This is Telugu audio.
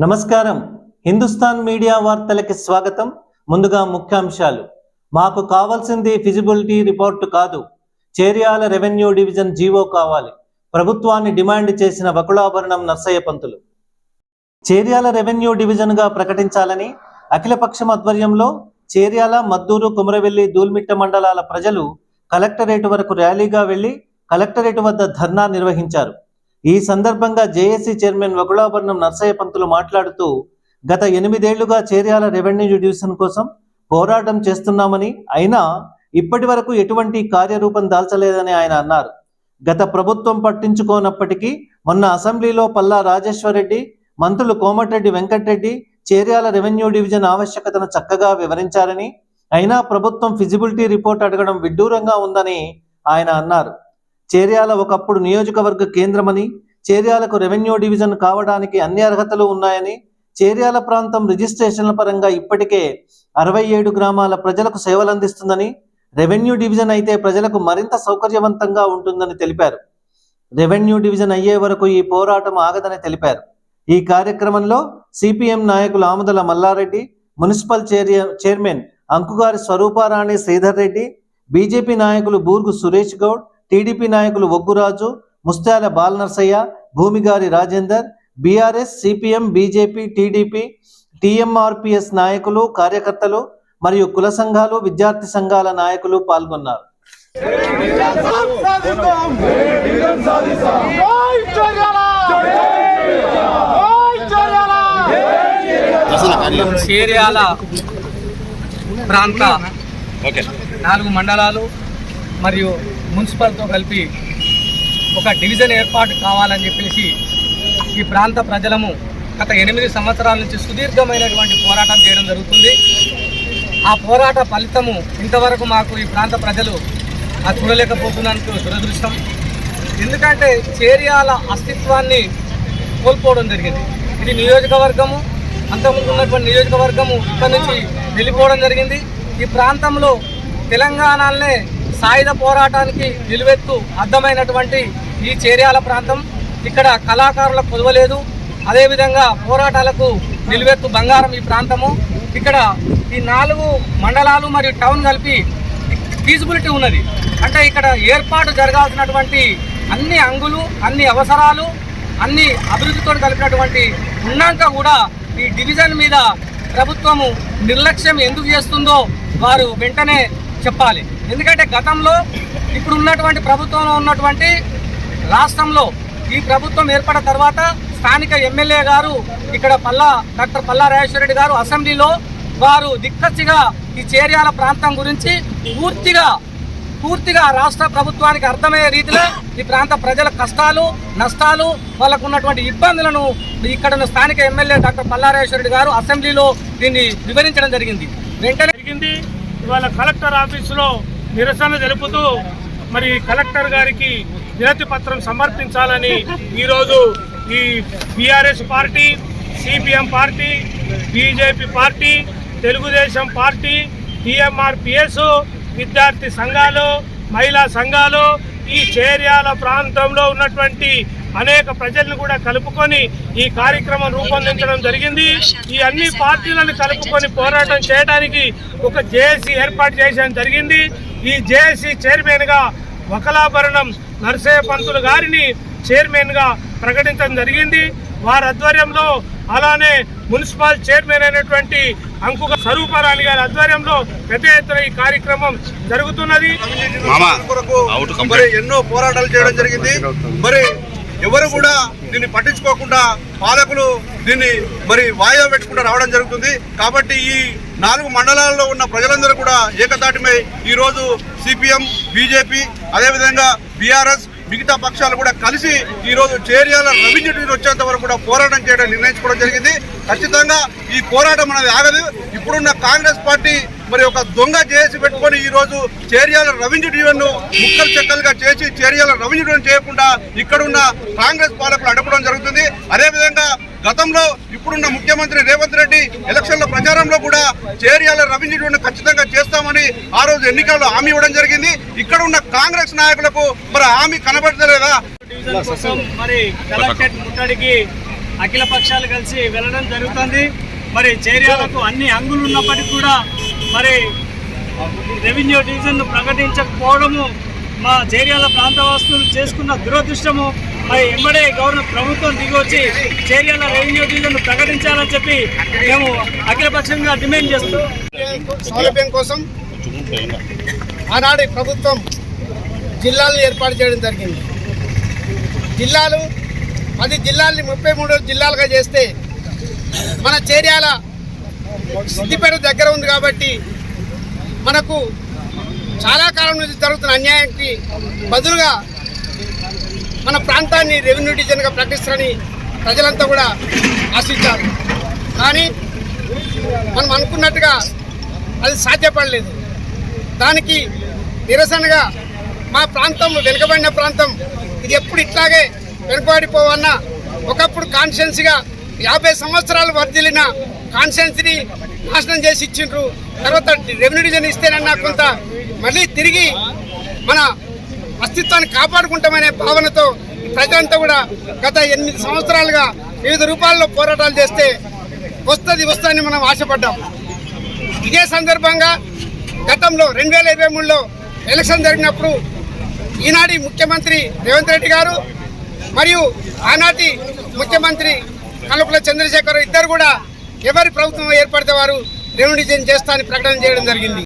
నమస్కారం. హిందుస్థాన్ మీడియా వార్తలకి స్వాగతం. ముందుగా ముఖ్యాంశాలు. మాకు కావాల్సింది ఫిజిబిలిటీ రిపోర్టు కాదు. చేర్యాల రెవెన్యూ డివిజన్ జీవో కావాలి. ప్రభుత్వాన్ని డిమాండ్ చేసిన వకుళాభరణం నర్సయ్య పంతులు. చేర్యాల రెవెన్యూ డివిజన్గా ప్రకటించాలని అఖిలపక్షం ఆధ్వర్యంలో చేర్యాల మద్దూరు కుమరవెల్లి దూల్మిట్ట మండలాల ప్రజలు కలెక్టరేట్ వరకు ర్యాలీగా వెళ్ళి కలెక్టరేట్ వద్ద ధర్నా నిర్వహించారు. ఈ సందర్భంగా జేఏసీ చైర్మన్ వకుళాభరణం నర్సయ్య పంతులు మాట్లాడుతూ గత ఎనిమిదేళ్ళుగా చేర్యాల రెవెన్యూ డివిజన్ కోసం పోరాటం చేస్తున్నామని అయినా ఇప్పటి వరకు ఎటువంటి కార్యరూపం దాల్చలేదని ఆయన అన్నారు. గత ప్రభుత్వం పట్టించుకోనప్పటికీ మొన్న అసెంబ్లీలో పల్లా రాజేశ్వరరెడ్డి మంత్రులు కోమటిరెడ్డి వెంకటరెడ్డి చేర్యాల రెవెన్యూ డివిజన్ ఆవశ్యకతను చక్కగా వివరించారని అయినా ప్రభుత్వం ఫిజిబిలిటీ రిపోర్ట్ అడగడం విడ్డూరంగా ఉందని ఆయన అన్నారు. చేర్యాల ఒకప్పుడు నియోజకవర్గ కేంద్రమని చేర్యాలకు రెవెన్యూ డివిజన్ కావడానికి అన్ని అర్హతలు ఉన్నాయని చేర్యాల ప్రాంతం రిజిస్ట్రేషన్ల పరంగా ఇప్పటికే అరవై ఏడు గ్రామాల ప్రజలకు సేవలందిస్తుందని రెవెన్యూ డివిజన్ అయితే ప్రజలకు మరింత సౌకర్యవంతంగా ఉంటుందని తెలిపారు. రెవెన్యూ డివిజన్ అయ్యే వరకు ఈ పోరాటం ఆగదని తెలిపారు. ఈ కార్యక్రమంలో సిపిఎం నాయకులు ఆముదల మల్లారెడ్డి మున్సిపల్ చైర్య చైర్మన్ అంకుగారి స్వరూపారాణి శ్రీధర్ రెడ్డి బీజేపీ నాయకులు బూర్గు సురేష్ గౌడ్ టీడీపీ నాయకులు Oggu Raju Muthyala Balanarsaiah Bhumigari Rajender BRS CPM BJP TDP TMRPS నాయకులు కార్యకర్తలు మరియు కుల సంఘాలు విద్యార్థి సంఘాల నాయకులు పాల్గొన్నారు. చేర్యాల ప్రాంత నాలుగు మండలాలు మరియు మున్సిపల్తో కలిపి ఒక డివిజన్ ఏర్పాటు కావాలని చెప్పేసి ఈ ప్రాంత ప్రజలము గత ఎనిమిది సంవత్సరాల నుంచి సుదీర్ఘమైనటువంటి పోరాటం చేయడం జరుగుతుంది. ఆ పోరాట ఫలితము ఇంతవరకు మాకు ఈ ప్రాంత ప్రజలు ఆ చూడలేకపోతున్నందుకు దురదృష్టం. ఎందుకంటే చేరియాల అస్తిత్వాన్ని కోల్పోవడం జరిగింది. ఇది నియోజకవర్గము అంతకుముందు ఉన్నటువంటి నియోజకవర్గము ఇక్కడి నుంచి వెళ్ళిపోవడం జరిగింది. ఈ ప్రాంతంలో తెలంగాణనే సాయుధ పోరాటానికి నిలువెత్తు అర్థమైనటువంటి ఈ చేర్యాల ప్రాంతం ఇక్కడ కళాకారులకు కొదవలేదు. అదేవిధంగా పోరాటాలకు నిలువెత్తు బంగారం ఈ ప్రాంతము. ఇక్కడ ఈ నాలుగు మండలాలు మరియు టౌన్ కలిపి ఫీజిబిలిటీ ఉన్నది. అంటే ఇక్కడ ఏర్పాటు జరగాల్సినటువంటి అన్ని అంగులు అన్ని అవసరాలు అన్ని అభివృద్ధితో కలిపినటువంటి ఉన్నాక కూడా ఈ డివిజన్ మీద ప్రభుత్వము నిర్లక్ష్యం ఎందుకు చేస్తుందో వారు వెంటనే చెప్పాలి. ఎందుకంటే గతంలో ఇప్పుడు ఉన్నటువంటి ప్రభుత్వంలో ఉన్నటువంటి రాష్ట్రంలో ఈ ప్రభుత్వం ఏర్పడిన తర్వాత స్థానిక ఎమ్మెల్యే గారు ఇక్కడ పల్లా డాక్టర్ పల్లా రాజేశ్వరరెడ్డి గారు అసెంబ్లీలో వారు దిక్కచ్చిగా ఈ చేర్యాల ప్రాంతం గురించి పూర్తిగా పూర్తిగా రాష్ట్ర ప్రభుత్వానికి అర్థమయ్యే రీతిలో ఈ ప్రాంత ప్రజల కష్టాలు నష్టాలు వాళ్ళకు ఉన్నటువంటి ఇబ్బందులను ఇక్కడ ఉన్న స్థానిక ఎమ్మెల్యే డాక్టర్ పల్లారేశ్వరరెడ్డి గారు అసెంబ్లీలో దీన్ని వివరించడం జరిగింది. వెంటనే జరిగింది. ఇవాళ కలెక్టర్ ఆఫీసులో నిరసన తెలుపుతూ మరి కలెక్టర్ గారికి వినతి పత్రం సమర్పించాలని ఈరోజు ఈ BRS party CPM party BJP party Telugu Desam party TMRPS విద్యార్థి సంఘాలు మహిళా సంఘాలు ఈ చేర్యాల ప్రాంతంలో ఉన్నటువంటి అనేక ప్రజలను కూడా కలుపుకొని ఈ కార్యక్రమం రూపొందించడం జరిగింది. ఈ అన్ని పార్టీలను కలుపుకొని పోరాటం చేయడానికి ఒక జేఏసీ ఏర్పాటు చేయడం జరిగింది. ఈ జేఏసీ చైర్మన్గా వకలాభరణం నరసయ్య పంతులు గారిని చైర్మన్గా ప్రకటించడం జరిగింది. వారి ఆధ్వర్యంలో అలానే మున్సిపల్ చైర్మన్ అయినటువంటి అంకు స్వరూపారాణి గారి ఆధ్వర్యంలో పెద్ద ఎత్తున ఈ కార్యక్రమం జరుగుతున్నది. ఎన్నో పోరాటాలు చేయడం జరిగింది. మరి ఎవరు కూడా దీన్ని పట్టించుకోకుండా పాలకులు దీన్ని మరి వాయిదా పెట్టుకుంటూ రావడం జరుగుతుంది. కాబట్టి ఈ నాలుగు మండలాల్లో ఉన్న ప్రజలందరూ కూడా ఏకతాటిమై ఈరోజు సిపిఎం బీజేపీ అదేవిధంగా బీఆర్ఎస్ మిగతా పక్షాలు కూడా కలిసి ఈరోజు చేరియాల రెవెన్యూ వచ్చేంత వరకు కూడా పోరాటం చేయడం నిర్ణయించుకోవడం జరిగింది. ఖచ్చితంగా ఈ పోరాటం అనేది ఆగదు. ఇప్పుడున్న కాంగ్రెస్ పార్టీ మరి ఒక దొంగ చేసి పెట్టుకొని ఈ రోజు చేరియాల రెవెన్యూ డివిజన్ ముక్కలు చెక్కలుగా చేసి చేరియాల రెవెన్యూ డివిజన్ చేయకుండా ఇక్కడున్న కాంగ్రెస్ పాలకులు అడపడం జరుగుతుంది. అదేవిధంగా గతంలో ఇప్పుడున్న ముఖ్యమంత్రి రేవంత్ రెడ్డి ఎలక్షన్ల ప్రచారంలో కూడా చేరియాల రెవెన్యూ డివిజన్ ఖచ్చితంగా చేస్తామని ఆ రోజు ఎన్నికల్లో హామీ ఇవ్వడం జరిగింది. ఇక్కడ ఉన్న కాంగ్రెస్ నాయకులకు మరి హామీ కనబడతలేదా? మరి కలెక్టరేట్ ముట్టడికి అఖిల పక్షాలు కలిసి వెళ్ళడం జరుగుతుంది. మరి చేర్యాలకు అన్ని అంగులు ఉన్నప్పటికీ కూడా మరి రెవెన్యూ డివిజన్ను ప్రకటించకపోవడము మా చేర్యాల ప్రాంతవాసులు చేసుకున్న దురదృష్టము మరి ఎంబడే గవర్నమెంట్ ప్రభుత్వం దిగొచ్చి చేర్యాల రెవెన్యూ డివిజన్ ప్రకటించాలని చెప్పి మేము అఖిలపక్షంగా డిమాండ్ చేస్తూ సౌలభ్యం కోసం ఆనాడు ప్రభుత్వం జిల్లాలను ఏర్పాటు చేయడం జరిగింది. జిల్లాలు పది జిల్లాల్ని ముప్పై మూడు జిల్లాలుగా చేస్తే మన చేర్యాల సిద్దిపేట దగ్గర ఉంది కాబట్టి మనకు చాలా కాలం నుంచి జరుగుతున్న అన్యాయానికి బదులుగా మన ప్రాంతాన్ని రెవెన్యూ డివిజన్గా ప్రకటిస్తారని ప్రజలంతా కూడా ఆశించారు. కానీ మనం అనుకున్నట్టుగా అది సాధ్యపడలేదు. దానికి నిరసనగా మా ప్రాంతం వెనుకబడిన ప్రాంతం ఇది ఎప్పుడు ఇట్లాగే వెనుకబడిపోవన్నా ఒకప్పుడు కాన్షియన్స్గా యాభై సంవత్సరాలు వర్ధిల్లిన కాన్షియన్స్ని నాశనం చేసి ఇచ్చిండ్రు. తర్వాత రెవెన్యూ డివిజన్ ఇస్తేనన్నా కొంత మళ్ళీ తిరిగి మన అస్తిత్వాన్ని కాపాడుకుంటామనే భావనతో ప్రజలంతా కూడా గత ఎనిమిది సంవత్సరాలుగా వివిధ రూపాల్లో పోరాటాలు చేస్తే వస్తుంది వస్తుందని మనం ఆశపడ్డాం. ఇదే సందర్భంగా గతంలో రెండు వేల ఇరవై మూడులో ఎలక్షన్ జరిగినప్పుడు ఈనాటి ముఖ్యమంత్రి రేవంత్ రెడ్డి గారు మరియు ఆనాటి ముఖ్యమంత్రి కల్పల చంద్రశేఖర్ ఇద్దరు కూడా ఎవరి ప్రభుత్వం ఏర్పడితే వారు రెమ్యూనిజేషన్ చేస్తా అని ప్రకటన చేయడం జరిగింది.